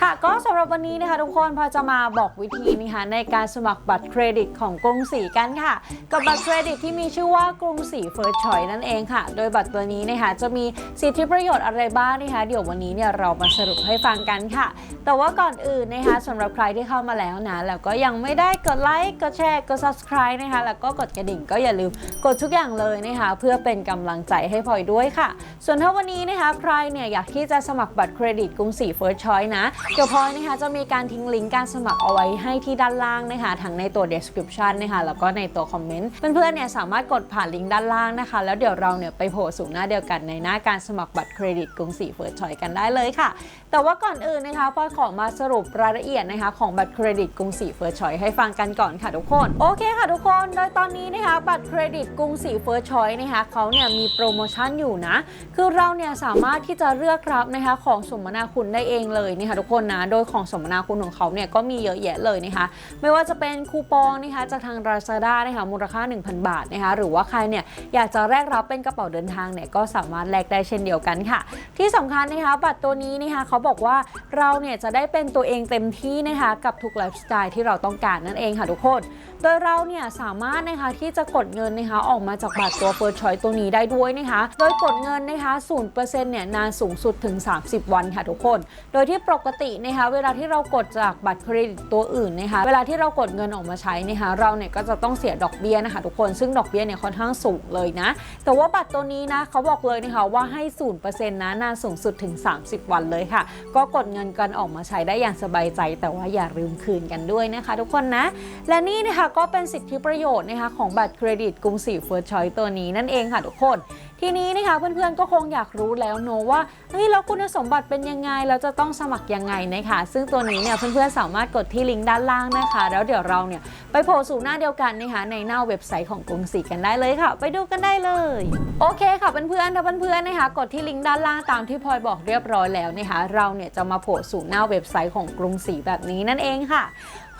ค่ะก็สำหรับวันนี้นะคะทุกคนพอจะมาบอกวิธีนะคะในการสมัครบัตรเครดิตของกรุงศรีกันค่ะ กับบัตรเครดิตที่มีชื่อว่ากรุงศรีเฟิร์สชอยนั่นเองค่ะ โดยบัตรตัวนี้นะคะจะมีสิทธิประโยชน์อะไรบ้างนะคะเดี๋ยววันนี้เนี่ยเรามาสรุปให้ฟังกันค่ะ แต่ว่าก่อนอื่นนะคะสำหรับใครที่เข้ามาแล้วนะแล้วก็ยังไม่ได้กดไลค์กดแชร์กด subscribe นะคะแล้วก็กดกระดิ่งก็อย่าลืมกดทุกอย่างเลยนะคะเพื่อเป็นกำลังใจให้พลอยด้วยค่ะ ส่วนถ้าวันนี้นะคะใครเนี่ยอยากที่จะสมัครบัตรเครดิตกรุงศรีเฟิร์สชอยนะเดี๋ยวพอยนะคะจะมีการทิ้งลิงก์การสมัครเอาไว้ให้ที่ด้านล่างนะคะทั้งในตัว description นะคะแล้วก็ในตัวคอมเมนต์เพื่อนๆเนี่ยสามารถกดผ่านลิงก์ด้านล่างนะคะ แล้วเดี๋ยวเราเนี่ยไปโผล่สู่หน้าเดียวกันในหน้าการสมัครบัตรเครดิตกรุงศรีเฟิร์สชอยกันได้เลยค่ะ แต่ว่าก่อนอื่นนะคะพอยขอมาสรุปรายละเอียดนะคะของบัตรเครดิตกรุงศรีเฟิร์สชอยให้ฟังกันก่อนค่ะทุกคนโอเคค่ะทุกคนโดยตอนนี้นะคะบัตรเครดิตกรุงศรีเฟิร์สชอยนะคะเขาเนี่ยมีโปรโมชั่นอยู่นะคือเราเนี่ยสามารถที่จะเลือกรับนะคะของสมนาคุณได้เองเลยนะคะทุกคนนะ โดยของสมนาคุณของเขาเนี่ยก็มีเยอะแยะเลยนะคะ ไม่ว่าจะเป็นคูปองนะคะจากทาง Lazada นะคะมูลค่า 1,000 บาทนะคะหรือว่าใครเนี่ยอยากจะแลกรับเป็นกระเป๋าเดินทางเนี่ยก็สามารถแลกได้เช่นเดียวกันค่ะ ที่สำคัญนะคะบัตรตัวนี้นะคะเขาบอกว่าเราเนี่ยจะได้เป็นตัวเองเต็มที่นะคะกับทุกไลฟ์สไตล์ที่เราต้องการนั่นเองค่ะทุกคน โดยเราเนี่ยสามารถนะคะที่จะกดเงินนะคะออกมาจากบัตรตัว First Choice ตัวนี้ได้ด้วยนะคะ โดยกดเงินนะคะ0%เนี่ยนานสูงสุดถึง 30 วันค่ะทุกคน โดยที่ปกตินะคะเวลาที่เรากดจากบัตรเครดิตตัวอื่นนะคะเวลาที่เรากดเงินออกมาใช้นะคะเราเนี่ยก็จะต้องเสียดอกเบี้ยนะคะทุกคนซึ่งดอกเบี้ยเนี่ยค่อนข้างสูงเลยนะ แต่ว่าบัตรตัวนี้นะเขาบอกเลยนะคะว่าให้0%นะนานสูงสุดถึง 30 วันเลยค่ะ ก็กดเงินกันออกมาใช้ได้อย่างสบายใจ แต่ว่าอย่าลืมคืนกันด้วยนะคะ ทุกคนนะ และนี่นะคะก็เป็นสิทธิประโยชน์นะคะของบัตรเครดิตกรุงศรีเฟิร์สชอยตัวนี้นั่นเองค่ะทุกคน ทีนี้นะคะเพื่อนๆก็คงอยากรู้แล้วเนว่าเฮ้ยแล้วคุณสมบัติเป็นยังไงเราจะต้องสมัครยังไงนะคะซึ่งตัวนี้เนี่ยเพื่อนๆสามารถกดที่ลิงก์ด้านล่างนะคะ แล้วเดี๋ยวเราเนี่ยไปโผล่สู่หน้าเดียวกันนะคะในหน้าเว็บไซต์ของกรุงศรีกันได้เลยค่ะ ไปดูกันได้เลย โอเคค่ะเพื่อนๆถ้าเพื่อนๆนะคะกดที่ลิงก์ด้านล่างตามที่พลอยบอกเรียบร้อยแล้วนะคะเราเนี่ยจะมาโผล่สู่หน้าเว็บไซต์ของกรุงศรีแบบนี้นั่นเองค่ะ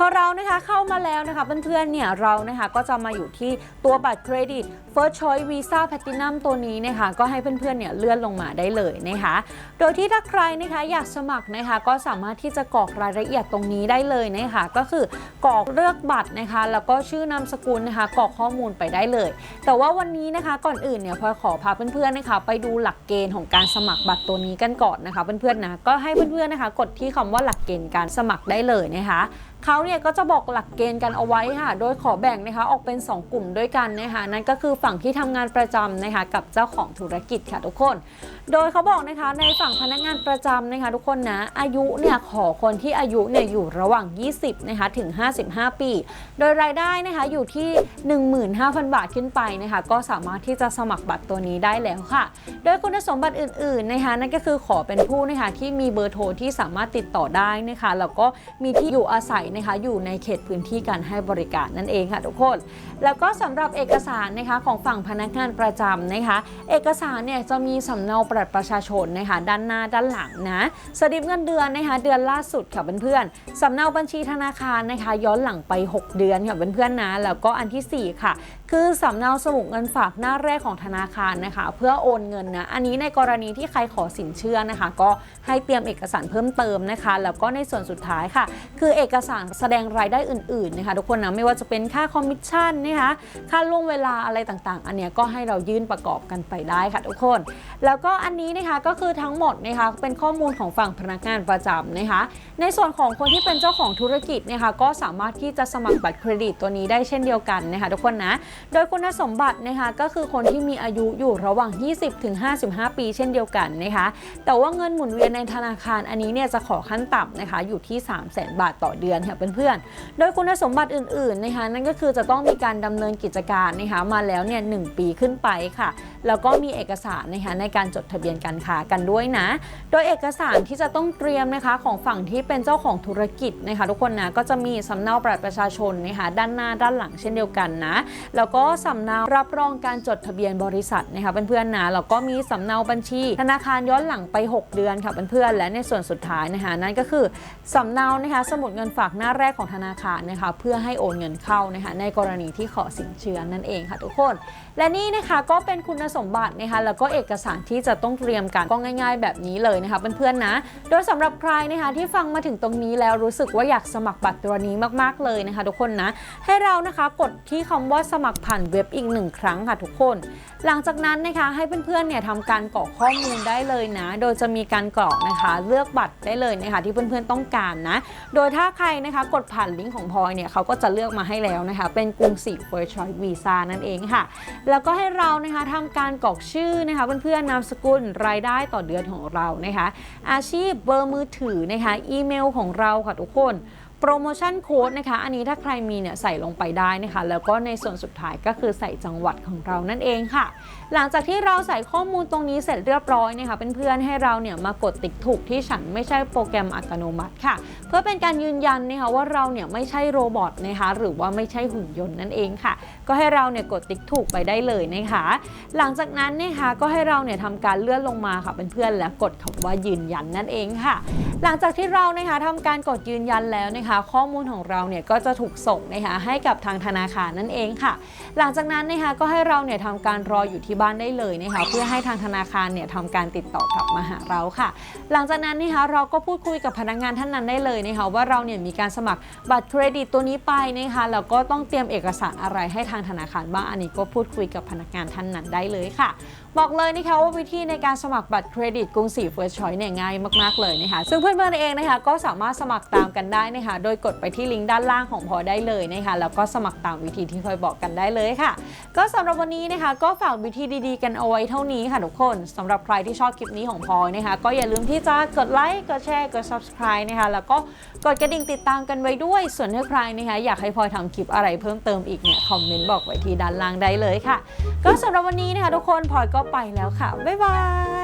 พอเรานะคะเข้ามาแล้วนะคะเพื่อนๆเนี่ยเรานะคะก็จะมาอยู่ที่ตัวบัตรเครดิต First Choice Visa Platinum ตัวนี้นะคะก็ให้เพื่อนๆเนี่ยเลื่อนลงมาได้เลยนะคะโดยที่ถ้าใครนะคะอยากสมัครนะคะก็สามารถที่จะกรอกรายละเอียดตรงนี้ได้เลยนะคะก็คือกรอกเลือกบัตรนะคะแล้วก็ชื่อนามสกุลนะคะกรอกข้อมูลไปได้เลย แต่ว่าวันนี้นะคะก่อนอื่นเนี่ยพลอยขอพาเพื่อนๆนะคะไปดูหลักเกณฑ์ของการสมัครบัตรตัวนี้กันก่อนนะคะเพื่อนๆนะก็ให้เพื่อนๆนะคะกดที่คำว่าหลักเกณฑ์การสมัครได้เลยนะคะ เขาเนี่ยก็จะบอกหลักเกณฑ์กันเอาไว้ค่ะ โดยขอแบ่งนะคะออกเป็น 2 กลุ่มด้วยกันนะคะนั่นก็คือฝั่งที่ทำงานประจำนะคะกับเจ้าของธุรกิจค่ะทุกคน โดยเขาบอกนะคะในฝั่งพนักงานประจำนะคะทุกคนนะอายุเนี่ยขอคนที่อายุเนี่ยอยู่ระหว่าง 20นะคะถึง 55 ปี โดยรายได้นะคะอยู่ที่ 15,000 บาทขึ้นไปนะคะก็สามารถที่จะสมัครบัตรตัวนี้ได้แล้วค่ะ โดยคุณสมบัติอื่นๆนะคะนั่นก็คือขอเป็นผู้นะคะที่มีเบอร์โทรที่สามารถติดต่อได้นะคะแล้วก็มีที่อยู่อาศัยนะคะอยู่ในเขตพื้นที่การให้บริการนั่นเองค่ะทุกคน แล้วก็สำหรับเอกสารนะคะของฝั่งพนักงานประจำนะคะ เอกสารเนี่ยจะมีสำเนาบัตรประชาชนนะคะด้านหน้าด้านหลังนะสลิปเงินเดือนนะคะเดือนล่าสุดค่ะเพื่อนๆสำเนาบัญชีธนาคารนะคะย้อนหลังไป 6 เดือนค่ะเพื่อนๆนะแล้วก็อันทีสี่4 ค่ะ คือสำเนาสมุดเงินฝากหน้าแรกของธนาคารนะคะ เพื่อโอนเงินนะอันนี้ในกรณีที่ใครขอสินเชื่อนะคะ ก็ให้เตรียมเอกสารเพิ่มเติมนะคะ แล้วก็ในส่วนสุดท้ายค่ะ คือเอกสารแสดงรายได้อื่นๆนะคะทุกคนนะไม่ว่าจะเป็นค่าคอมมิชชั่นนะคะค่าล่วงเวลาอะไรต่างๆ อันเนี้ยก็ให้เรายื่นประกอบกันไปได้ค่ะทุกคน แล้วก็อันนี้นะคะก็คือทั้งหมดนะคะเป็นข้อมูลของฝั่งพนักงานประจำนะคะในส่วนของคนที่เป็นเจ้าของธุรกิจนะคะก็สามารถที่จะสมัครบัตรเครดิตตัวนี้ได้เช่นเดียวกันนะคะทุกคนนะโดยคุณสมบัตินะคะก็คือคนที่มีอายุอยู่ระหว่าง 20ถึง55 ปี เช่นเดียวกันนะคะแต่ว่าเงินหมุนเวียนในธนาคารอันนี้เนี่ยจะขอขั้นต่ำนะคะอยู่ที่ 3 0 0 0 0 0 บาทต่อเดือนค่ะเพื่อนๆ โดยคุณสมบัติอื่นๆนะคะนั่นก็คือจะต้องมีการดำเนินกิจการนะคะมาแล้วเนี่ยหปีขึ้นไปค่ะ แล้วก็มีเอกสารนะคะในการจดทะเบียนการค้ากันด้วยนะ โดยเอกสารที่จะต้องเตรียมนะคะของฝั่งที่เป็นเจ้าของธุรกิจนะคะทุกคนนะก็จะมีสำเนาบัตรประชาชนนะคะด้านหน้าด้านหลังเช่นเดียวกันนะ แล้วก็สำเนารับรองการจดทะเบียนบริษัทนะคะเพื่อนๆนะแล้วก็มีสำเนาบัญชี ธนาคารย้อนหลังไป 6 เดือนค่ะเพื่อนๆและในส่วนสุดท้ายนะคะนั่นก็คือสำเนานะคะสมุดเงินฝากหน้าแรกของธนาคารนะคะเพื่อให้โอนเงินเข้านะคะในกรณีที่ขอสินเชื่อนั่นเองค่ะทุกคน และนี่นะคะก็เป็นคุณสมบัตินะคะแล้วก็เอกสารที่จะต้องเตรียมกันก็ง่าย ๆ แบบนี้เลยนะคะเพื่อนๆนะโดยสำหรับใครนะคะที่ฟังมาถึงตรงนี้แล้วรู้สึกว่าอยากสมัครบัตรตัวนี้มากๆเลยนะคะ ทุกคนนะให้เรานะคะกดที่คำว่าสมัครผ่านเว็บอีกหนึ่งครั้งค่ะทุกคน หลังจากนั้นนะคะให้เพื่อนๆเนี่ยทำการกรอกข้อมูลได้เลยนะ โดยจะมีการกรอกนะคะเลือกบัตรได้เลยนะคะที่เพื่อนๆต้องการนะ โดยถ้าใครนะคะ กดผ่านลิงก์ของพลอยเนี่ยเขาก็จะเลือกมาให้แล้วนะคะ เป็นกรุงศรี First Choice Visa นั่นเองค่ะ แล้วก็ให้เรานะคะทำการกรอกชื่อนะคะเพื่อนๆนามสกุลรายได้ต่อเดือนของเรานะคะ อาชีพเบอร์มือถือนะคะ อีเมลของเราค่ะทุกคน โปรโมชั่นโค้ดนะคะ อันนี้ถ้าใครมีเนี่ยใส่ลงไปได้นะคะ แล้วก็ในส่วนสุดท้ายก็คือใส่จังหวัดของเรานั่นเองค่ะ หลังจากที่เราใส่ข้อมูลตรงนี้เสร็จเรียบร้อยนะคะเพื่อนๆให้เราเนี่ยมากดติ๊กถูกที่ฉันไม่ใช่โปรแกรมอัตโนมัติค่ะ เพื่อเป็นการยืนยันนะคะว่าเราเนี่ยไม่ใช่โรบอทนะคะหรือว่าไม่ใช่หุ่นยนต์นั่นเองค่ะ ก็ให้เราเนี่ยกดติ๊กถูกไปได้เลยนะคะ หลังจากนั้นนะคะก็ให้เราเนี่ยทำการเลื่อนลงมาค่ะเพื่อนๆแล้วกดคำว่ายืนยันนั่นเองค่ะ หลังจากที่เรานะคะทำการกดยืนยันแล้วนะคะข้อมูลของเราเนี่ยก็จะถูกส่งนะคะให้กับทางธนาคารนั่นเองค่ะ หลังจากนั้นนะคะก็ให้เราเนี่ยทำการรออยู่ที่บ้านได้เลยนะคะเพื่อให้ทางธนาคารเนี่ยทำการติดต่อกลับมาหาเราค่ะ หลังจากนั้นนะคะเราก็พูดคุยกับพนักงานท่านนั้นได้เลยนะคะว่าเราเนี่ยมีการสมัครบัตรเครดิตตัวนี้ไปนะคะแล้วก็ต้องเตรียมเอกสารอะไรให้ทางธนาคารบ้างอันนี้ก็พูดคุยกับพนักงานท่านนั้นได้เลยค่ะ บอกเลยนะคะว่าวิธีในการสมัครบัตรเครดิตกรุงศรี First Choice เนี่ยง่ายมากๆเลยนะคะซึ่งเพื่อนๆเองนะคะก็สามารถสมัครตามกันได้นะคะโดยกดไปที่ลิงก์ด้านล่างของพอได้เลยนะคะแล้วก็สมัครตามวิธีที่พลอยบอกกันได้เลยค่ะ ก็สำหรับวันนี้นะคะก็ฝากวิธีดีๆ กันเอาไว้เท่านี้ค่ะทุกคนสำหรับใครที่ชอบคลิปนี้ของพลอยนะคะก็อย่าลืมที่จะกดไลค์กดแชร์กด subscribe นะคะแล้วก็กดกระดิ่งติดตามกันไว้ด้วย ส่วนถ้าใครนะคะอยากให้พลอยทำคลิปอะไรเพิ่มเติมอีกเนี่ยคอมเมนต์บอกไว้ที่ด้านล่างได้เลยค่ะ ก็สำหรับวันนี้นะคะทุกคนพลอยก็ไปแล้วค่ะบ๊ายบาย